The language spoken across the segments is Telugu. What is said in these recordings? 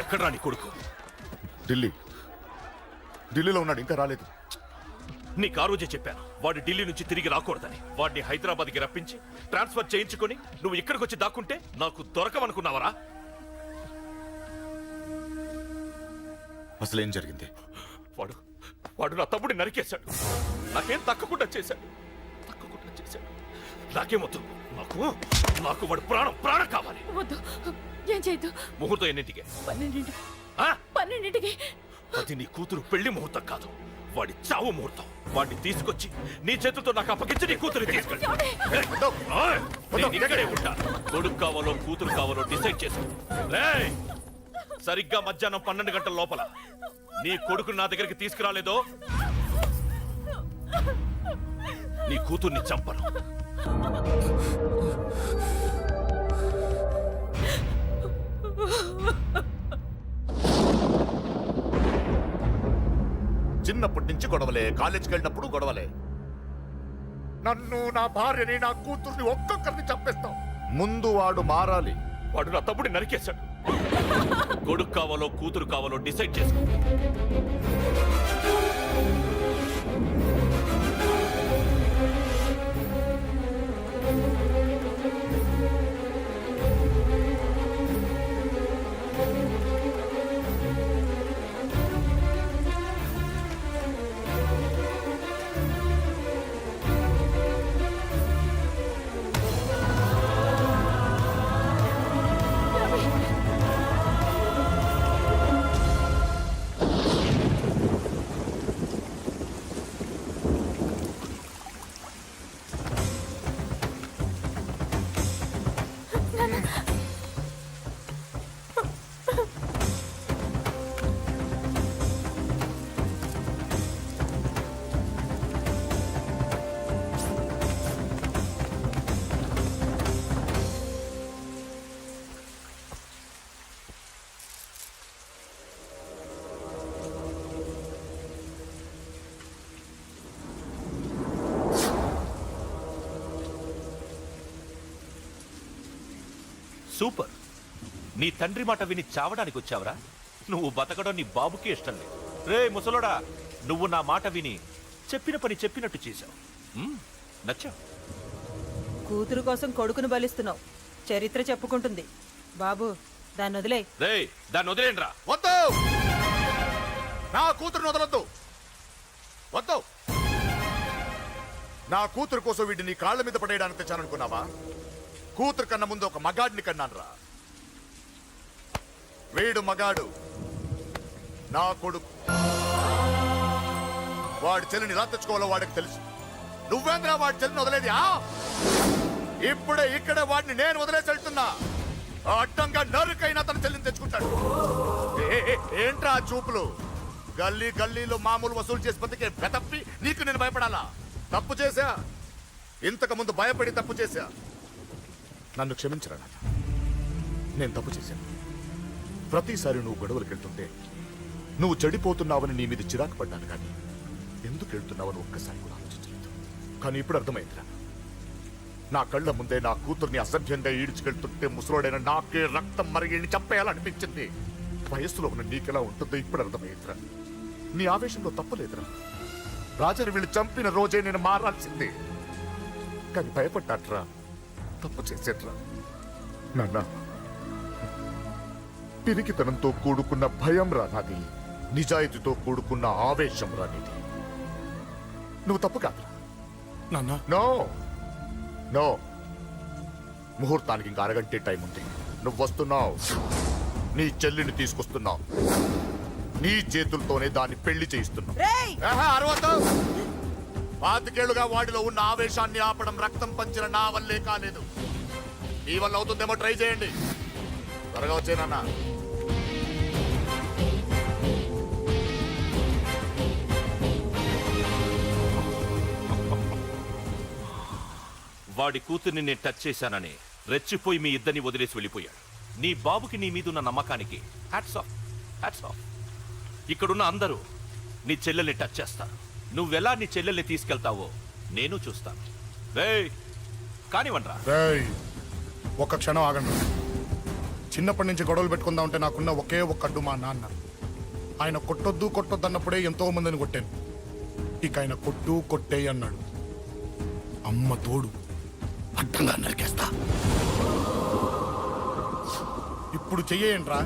ఎక్కడ్రా నీ కొడుకు? ఢిల్లీ. ఢిల్లీలో ఉన్నాడు ఇంకా రాలేదు. నీకు ఆ రోజే చెప్పాను. వాడు ఢిల్లీ నుంచి తిరిగి రాకూడదని. వాడిని హైదరాబాద్కి రప్పించి ట్రాన్స్ఫర్ చేయించుకొని నువ్వు ఇక్కడికి వచ్చి దాక్కుంటే నాకు దొరకవనుకున్నావరా? అసలు ఏం జరిగింది? వాడు వాడు నా తమ్ముడిని నరికేశాడు. నాకేం తక్కకుండా చేశాడు. తక్కకుండా చేశాడు. నాకేమొద్దు నాకు నాకు వాడు ప్రాణం ప్రాణం కావాలి. వద్దు. ఏం చేయొద్దు. ముహూర్తం ఎన్నింటికే? పన్నెండింటి ఆ? పన్నెండింటికి. అది నీ కూతురు పెళ్ళి ముహూర్తం కాదు. వాడి చావు ముహూర్తం. వాడిని తీసుకొచ్చి నీ చేతులతో నాకు అప్పగించి నీ కూతురు తీసుకెళ్ళి నేను ఇక్కడే ఉంటా. కొడుకు కావాలో కూతురు కావాలో డిసైడ్ చేసుకో. రేయ్, సరిగ్గా మధ్యాహ్నం పన్నెండు గంటల లోపల నీ కొడుకుని నా దగ్గరికి తీసుకురాలేదో? నీ కూతుర్ని చంపను. చిన్నప్పటి నుంచి గొడవలే కాలేజీకి వెళ్ళినప్పుడు గొడవలే. నన్ను నా భార్యని నా కూతుర్ని ఒక్కొక్కరిని చంపేస్తాం ముందు వాడు మారాలి. వాడు నా తమ్ముడిని నరికేశాడు. కొడుకు కావాలో కూతురు కావాలో డిసైడ్ చేసుకో. సూపర్. నీ తండ్రి మాట విని చావడానికి వచ్చావరా? నువ్వు బతకడం నీ బాబుకి ఇష్టం లేదు. రే ముసలోడా నువ్వు నా మాట విని చెప్పిన పని చెప్పినట్టు చేశావు. మ్మ్, నచ్చావు. కూతురు కోసం కొడుకును బలిస్తున్నావు. చరిత్ర చెప్పుకుంటుంది. బాబు దాన్ని వదిలే. రే దాన్ని వదిలేండ్రా. వద్దు! నా కూతురుని వదలొద్దు. వద్దు! నా కూతురు కోసం వీడిని నీ కాళ్ళ మీద పడేయడానికి తెచ్చాననుకున్నావా? కూతురు కన్న ముందు ఒక మగాడిని కన్నాను రా వీడు మగాడు నా కొడుకు. వాడి చెల్లిని ఎలా తెచ్చుకోవాలో వాడికి తెలుసు. నువ్వేంద్రా వాడి చెల్లిని వదిలేది ఆ? ఇప్పుడే ఇక్కడే వాడిని నేను వదిలేసి వెళ్తున్నా. అడ్డంగా నరుకైనా తన చెల్లిని తెచ్చుకుంటాడు. ఏంట్రా చూపులు? గల్లీ గల్లీలో మామూలు వసూలు చేసి బతికే బెతప్పి నీకు నేను భయపడాలా? తప్పు చేశా? ఇంతకు ముందు భయపడి తప్పు చేశా? నన్ను క్షమించరా నాన్న నేను తప్పు చేశాను. ప్రతిసారి నువ్వు గొడవలకు వెళ్తుంటే నువ్వు చెడిపోతున్నావని నీ మీద చిరాకు పడ్డాను కానీ ఎందుకు వెళ్తున్నావని ఒక్కసారి కూడా ఆలోచించలేదు. కానీ ఇప్పుడు అర్థమైందిరా. నా కళ్ళ ముందే నా కూతుర్ని అసభ్యంగా ఈడ్చుకెళ్తుంటే ముసలోడైన నాకే రక్తం మరిగిని చంపేయాలనిపించింది. వయస్సులో ఉన్న నీకెలా ఉంటుందో ఇప్పుడు అర్థమైందిరా. నీ ఆవేశంలో తప్పలేదురా రాజని వీళ్ళు చంపిన రోజే నేను మారాల్సిందే. కానీ భయపడ్డాట్రా. తప్పు చేసేట్రా నాన్న పిరికితనంతో కూడుకున్న భయం రా నాది. నిజాయితీతో కూడుకున్న ఆవేశం రా నీది. నువ్వు తప్పు నాన్న. నో. నో. ముహూర్తానికి ఇంకా అరగంటే టైం ఉంది. నువ్వు వస్తున్నావు. నీ చెల్లిని తీసుకొస్తున్నావు. నీ చేతులతోనే దాన్ని పెళ్ళి చేయిస్తున్నావు. పాతికేళ్ళుగా వాడిలో ఉన్న ఆవేశాన్ని ఆపడం రక్తం పంచిన నా వల్లే కాలేదు. నీ వల్ల అవుతుందేమో ట్రై చేయండి. త్వరగా వచ్చేనన్నా వాడి కూతుర్ని నేను టచ్ చేశానని రెచ్చిపోయి మీ ఇద్దరిని వదిలేసి వెళ్ళిపోయాడు. నీ బాబుకి నీ మీదున్న నమ్మకానికి హ్యాట్స్ ఆఫ్ హ్యాట్స్ ఆఫ్ ఇక్కడున్న అందరూ నీ చెల్లెల్ని టచ్ చేస్తారు. నువ్వెలా నీ చెల్లెల్ని తీసుకెళ్తావో నేను చూస్తాను. రేయ్ కానివ్వండ్రా. రేయ్ ఒక్క క్షణం ఆగండి. చిన్నప్పటి నుంచి గొడవలు పెట్టుకుందాం అంటే నాకున్న ఒకే ఒక్క అడ్డు మా నాన్న. ఆయన కొట్టొద్దు కొట్టొద్దు అన్నప్పుడే ఎంతో మందిని కొట్టాను. ఇక ఆయన కొట్టు కొట్టే అన్నాడు. అమ్మ తోడు అడ్డంగా నరికేస్తా. ఇప్పుడు చెయ్యేయంట్రా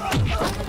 Oh, my God.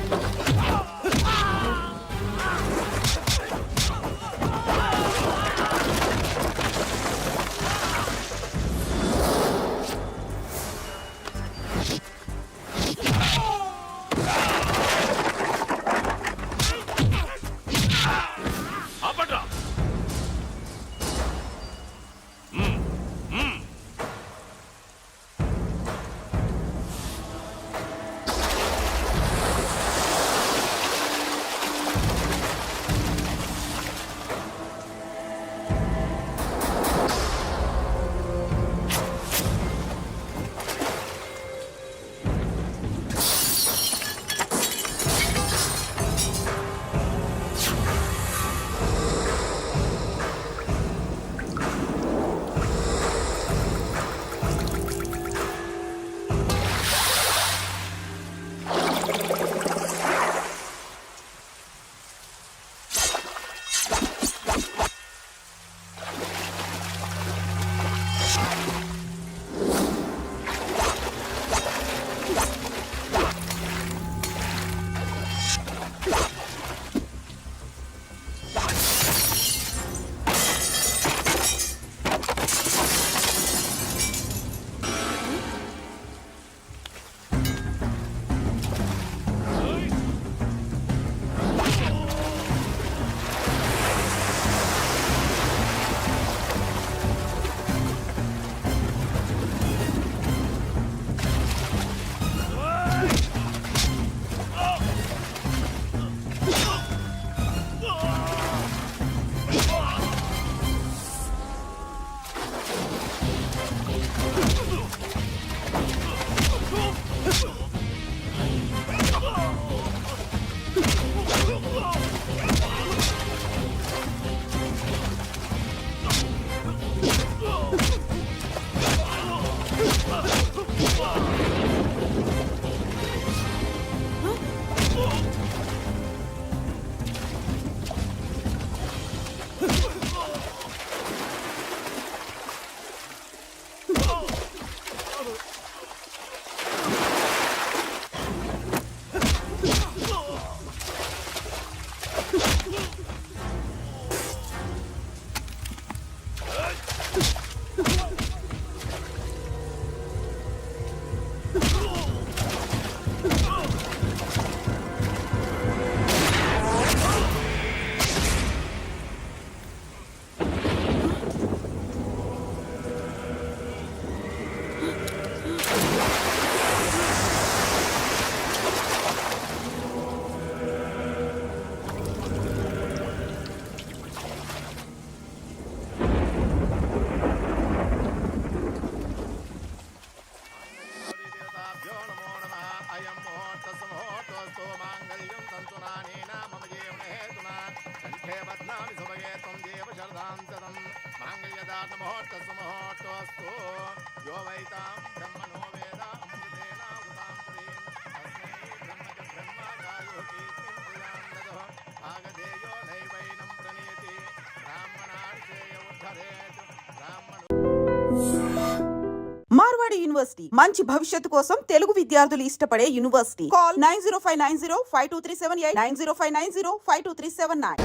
యూనివర్సిటీ. మంచి భవిష్యత్తు కోసం తెలుగు విద్యార్థులు ఇష్టపడే university. Call nine zero five nine zero five two three seven eight nine zero five nine zero five two three seven nine.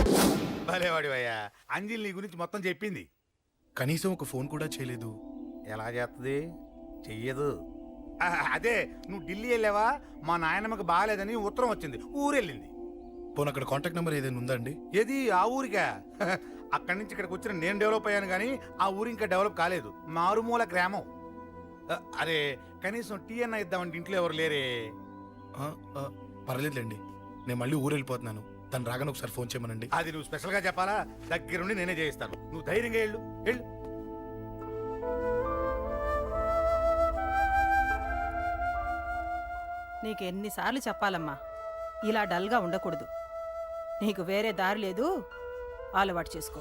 భలేవాడివయ్యా. Anjali నీ గురించి మొత్తం చెప్పింది. కనీసం ఒక ఫోన్ కూడా చేయలేదు. ఎలా చేస్తుంది చెయ్యదు. ఆ, అదే నువ్వు ఢిల్లీ వెళ్ళావా? మా నాయనమ్మకి బాగాలేదని ఉత్తరం వచ్చింది. ఊరెళ్ళింది. పోనీ అక్కడ కాంటాక్ట్ నెంబర్ ఏదైనా ఉందా అండి? ఏది? ఆ ఊరికా? అక్కడి నుంచి ఇక్కడికి వచ్చిన నేను డెవలప్ అయ్యాను కానీ ఆ ఊరు ఇంకా డెవలప్ కాలేదు. మారుమూల గ్రామం. అరే కనీసం టీ అన్న ఇద్దామంటే ఇంట్లో ఎవరు లేరే. పర్లేదులేండి. నేను మళ్ళీ ఊరు వెళ్ళిపోతున్నాను తను రాగానే ఒకసారి ఫోన్ చేయమనండి. అది నువ్వు స్పెషల్గా చెప్పాలా? దగ్గరుండి నేనే చేయిస్తాను. నువ్వు ధైర్యంగా వెళ్ళు. వెళ్ళు. నీకు ఎన్నిసార్లు చెప్పాలమ్మా? ఇలా డల్గా ఉండకూడదు. నీకు వేరే దారి లేదు. అలవాటు చేసుకో.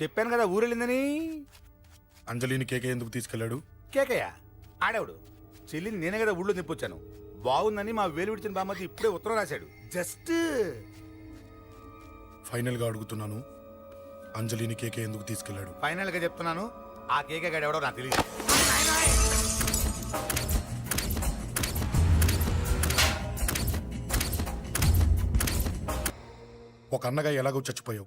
చెప్పాను కదా ఊరెళ్ళిందని. అంజలిని కేకే ఎందుకు తీసుకెళ్ళాడు? కేకయ్య ఆడేవుడు? చెల్లిని నేనే కదా ఊళ్ళో నిప్పొచ్చాను బాగుందని మా వేలు విడిచిన బామ్మది ఇప్పుడే ఉత్తరం రాశాడు. జస్ట్ ఫైనల్గా అడుగుతున్నాను అంజలిని కేకే ఎందుకు తీసుకెళ్ళాడు ఫైనల్గా చెప్తున్నాను ఆ కేక గడ ఎవడో నాకు తెలియదు ఒక అన్నగా ఎలాగో చచ్చిపోయావు.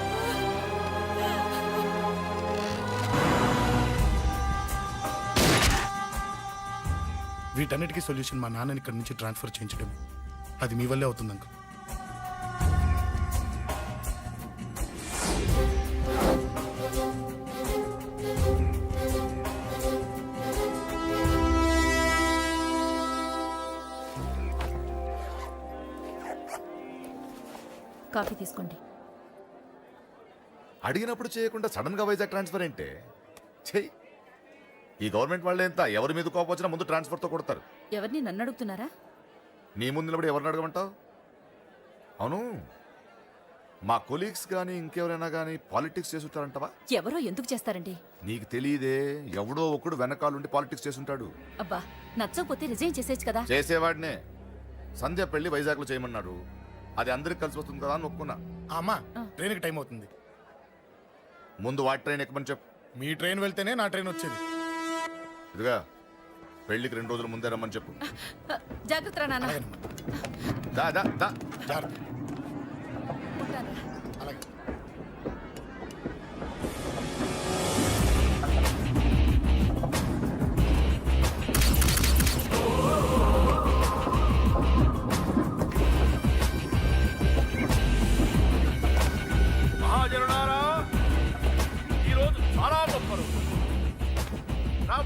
వీటన్నిటికీ సొల్యూషన్ మా నాన్నని ఇక్కడి నుంచి ట్రాన్స్ఫర్ చేయించడమే. అది మీ వల్లే అవుతుంది అంకుల్. కాఫీ తీసుకోండి. అడిగినప్పుడు చేయకుండా సడన్గా వైజాగ్ ట్రాన్స్ఫర్ ఏంటే? చెయ్యి ఈ గవర్నమెంట్ వాళ్ళు ఎంత? ఎవరి మీద కోపం వచ్చినా ముందు ట్రాన్స్ఫర్తో కొడతారు. ఎవరిని? నన్ను అడుగుతున్నారా? నీ ముందు నిలబడి ఎవరిని అడగమంటావు? అవును. మా కొలీగ్స్ కానీ ఇంకెవరైనా కానీ పాలిటిక్స్ చేస్తుంటారంటవా? ఎవరో ఎందుకు చేస్తారండి? నీకు తెలియదే ఎవడో ఒకడు వెనకాలండి పాలిటిక్స్ చేస్తుంటాడు. అబ్బా నచ్చకపోతే రిజైన్ చేసేచ్చు కదా? చేసేవాడినే. సంధ్య పెళ్ళి వైజాగ్లో చేయమన్నాడు. అది అందరికి కలిసి వస్తుంది కదా అని ఒప్పుకున్నా. అమ్మా ట్రైన్కి టైం అవుతుంది. ముందు వాటి ట్రైన్ ఎక్కమని చెప్పు. మీ ట్రైన్ వెళ్తేనే నా ట్రైన్ వచ్చేది. ఇదిగా పెళ్ళికి రెండు రోజుల ముందే రమ్మని చెప్పు. జాగ్రత్త నాన్న. దా దా దా. జాగ్రత్త.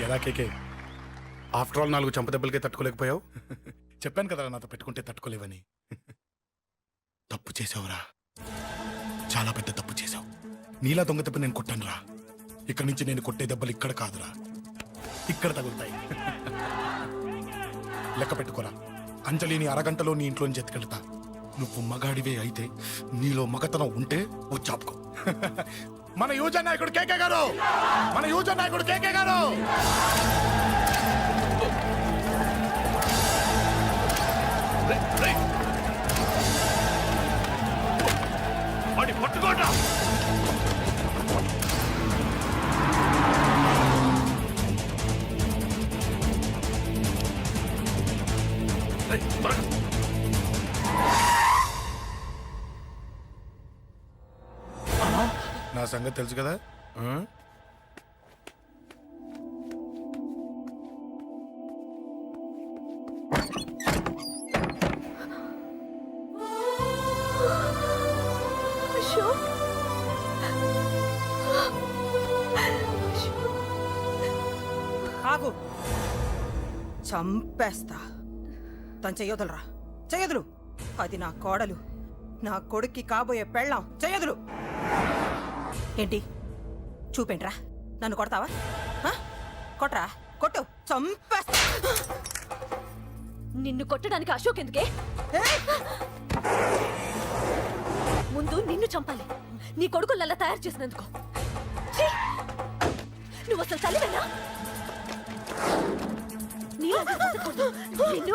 ఎలా కేకే? ఆఫ్టర్ ఆల్ నాలుగు చంపదెబ్బలకే తట్టుకోలేకపోయావు? చెప్పాను కదా నాతో పెట్టుకుంటే తట్టుకోలేవని. తప్పు చేసావురా. చాలా పెద్ద తప్పు చేసావు. నీలా దొంగ దెబ్బ నేను కొట్టానురా. ఇక్కడి నుంచి నేను కొట్టే దెబ్బలు ఇక్కడ కాదురా. ఇక్కడ తగులుతాయి. లెక్క పెట్టుకోరా. అంజలిని అరగంటలో నీ ఇంట్లోంచి ఎత్తుకెళ్తా. నువ్వు మగాడివే అయితే నీలో మగతనం ఉంటే ఓ చాపుకో మన యువజన నాయకుడు కేకే గారు. మన యువజన నాయకుడు కేకే గారు. రేయ్, పట్టుకోండి సంగతి తెలుసు కదా? ఆ? ఆగు. చంపేస్తా. తను చెయ్యొదలరా? చెయ్యదులు. అది నా కోడలు. నా కొడుక్కి కాబోయే పెళ్ళాం. చెయ్యదులు. ఏంటి? చూపేంట్రా నన్ను కొడతావా? ఆ? కొట్రా. కొట్టు. చంపేస్తా నిన్ను కొట్టడానికి అశోక్ ఎందుకే? ముందు నిన్ను చంపాలి. నీ కొడుకులల్లా తయారు చేసినందుకు! నువ్వు అసలు బతకూడదు. నిన్ను?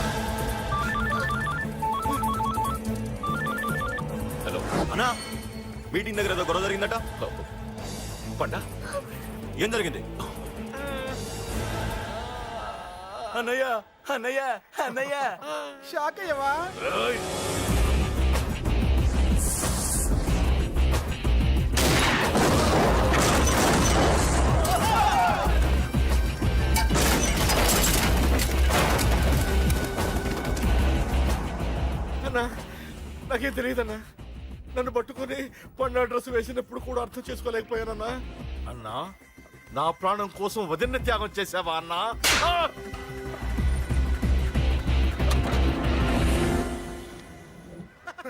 అన్నా మీటింగ్ దగ్గర ఏదో గొడవ జరిగిందట? పండా ఏం జరిగింది? అన్నయ్య అన్నయ్య అన్నయ్య. షాక్ అయ్యవా? నాకేం తెలియదన్నా. నన్ను పట్టుకొని పండు డ్రెస్ వేసినప్పుడు కూడా అర్థం చేసుకోలేకపోయానన్నా. అన్నా నా ప్రాణం కోసం వదిన త్యాగం చేసావా అన్నా? ఆ!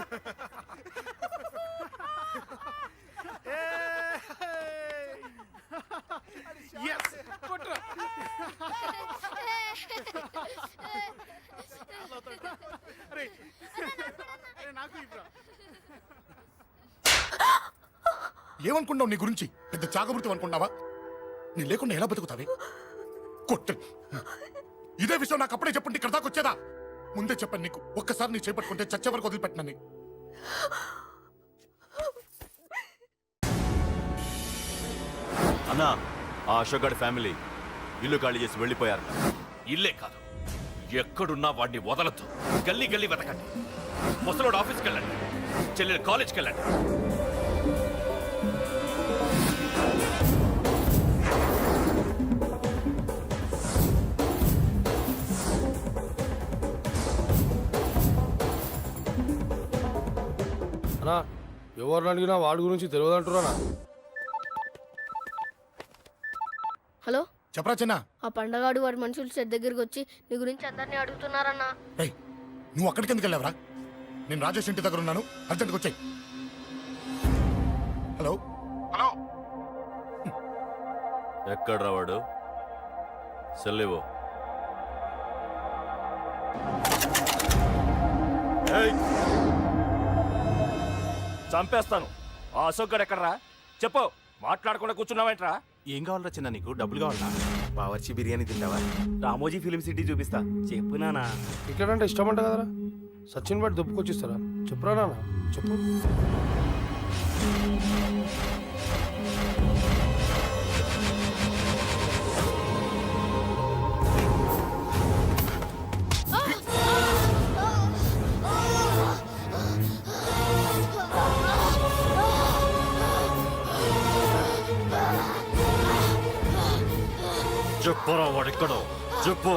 ఏమనుకున్నావు నీ గురించి? పెద్ద చాగమృతం అనుకున్నావా? నీ లేకుండా ఎలా బతుకుతావే? కొట్టు. ఇదే విషయం నాకు అప్పుడే చెప్పండి ఇక్కడ దాకా వచ్చేదా? ముందే చెప్పాను నీకు. ఒక్కసారి నీ చేపట్టుకుంటే చచ్చే వరకు వదిలిపెట్టినని అన్నా ఆ అశోక్ గారి ఫ్యామిలీ ఇల్లు ఖాళీ చేసి వెళ్ళిపోయారు ఇల్లే కాదు. ఎక్కడున్నా వాడిని వదలద్దు. గల్లీ గల్లీ వెతకండి. ముసలోడు ఆఫీస్కి వెళ్ళండి. చెల్లెలు కాలేజ్కి వెళ్ళండి అన్నా ఎవరిని అడిగినా వాడి గురించి తెలియదు అంటున్నా హలో? చెప్పరా చిన్న. ఆ పండగాడు వాడి మనుషులు సెట్ దగ్గరికి వచ్చి నీ గురించి అందరినీ అడుగుతున్నారన్నా. రేయ్ నువ్వు అక్కడికి ఎందుకు వెళ్ళావరా? నేను రాజేష్ ఇంటి దగ్గర ఉన్నాను. అర్జెంట్గా వచ్చాయి. హలో? హలో? ఎక్కడ వాడు? సెల్లివో చంపేస్తాను. ఆ అశోక్ గడు ఎక్కడరా? చెప్పు. మాట్లాడకుండా కూర్చున్నావేంట్రా? ఏం కావాలరా చిన్న నీకు? డబ్బులు కావాలా బావర్చి బిర్యానీ తింటావా? రామోజీ ఫిలిం సిటీ చూపిస్తా. చెప్పు నానా ఇట్లా ఇష్టం అంట కదరా. సచిన్ బట్టి దుప్పుకొచ్చిస్తారా? చెప్పురా నాన్న చెప్పు. చెప్పురా వాడెక్కడో చెప్పు.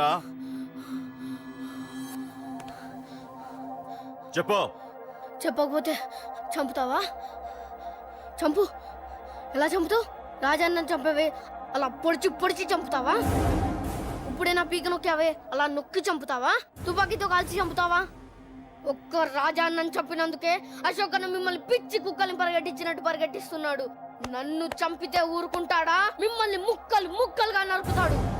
చెప్పరా? చెప్పు. చెప్పకపోతే చంపుతావా? చంపు. ఎలా చంపుతావు? రాజాన్న చంపవే అలా పొడిచి పొడిచి చంపుతావా? ఇప్పుడే నా పీక నొక్కావే అలా నొక్కి చంపుతావా? తుపాకీతో కాల్చి చంపుతావా? ఒక్క రాజాన్నం చంపినందుకే అశోకను మిమ్మల్ని పిచ్చి కుక్కల్ని పరిగెట్టించినట్టు పరిగెట్టిస్తున్నాడు. నన్ను చంపితే ఊరుకుంటాడా? మిమ్మల్ని ముక్కలు ముక్కలుగా నరుకుతాడు.